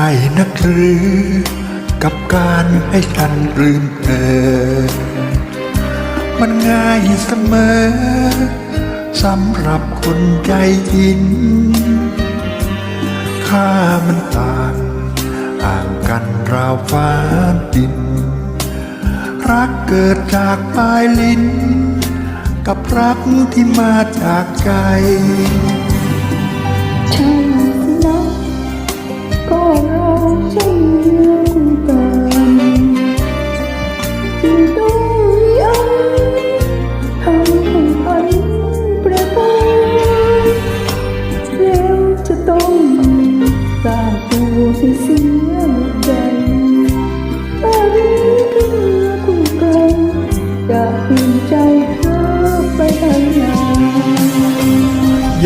ายนักหรือ กับการให้ฉันลืมเธอ มันง่ายเสมอสำหรับคนใจยิน ค่ามันต่างอ่างกันราวฟ้าดิน รักเกิดจากปลายลิ้น กับรักที่มาจากใจ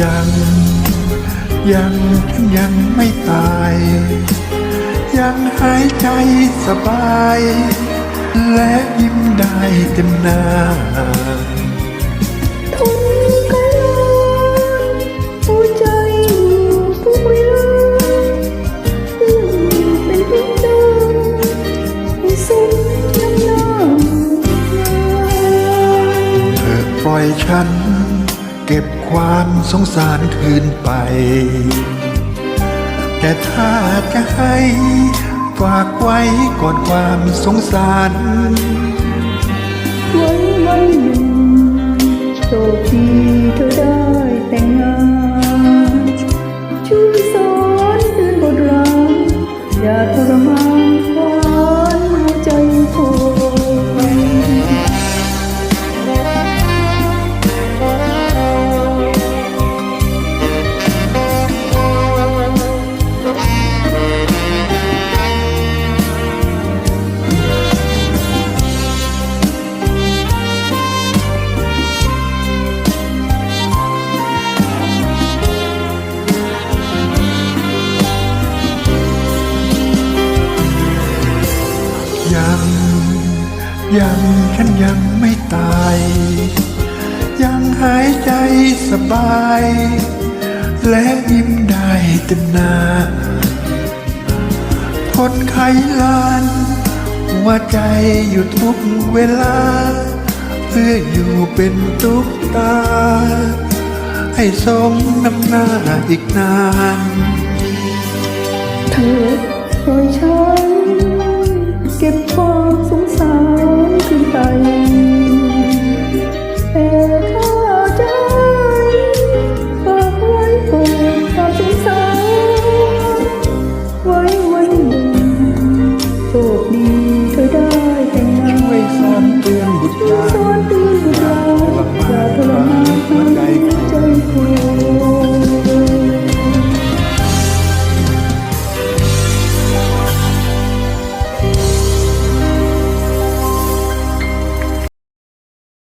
ยัง ยังฉันยังไม่ตาย ยังหายใจสบาย และยิ้มได้เต็มหน้าทนกันหัวใจอยู่ทุกเวลาเพื่อเป็นเพื่อนเดิมให้สมน้ำหน้าเธอปล่อยฉัน เก็บความสงสารคืนไป แต่ถ้าจะให้ฝากไว้ก่อนความสงสารวันวันหนึ่งโชคดีเธอ ยังฉันยังไม่ตาย ยังหายใจสบาย และยิ้มได้เต็มหน้าทนไขลานหัวใจอยู่ทุกเวลา เพื่ออยู่เป็นตุ๊กตา ให้สมน้ำหน้าอีกนานเธอขอยฉัน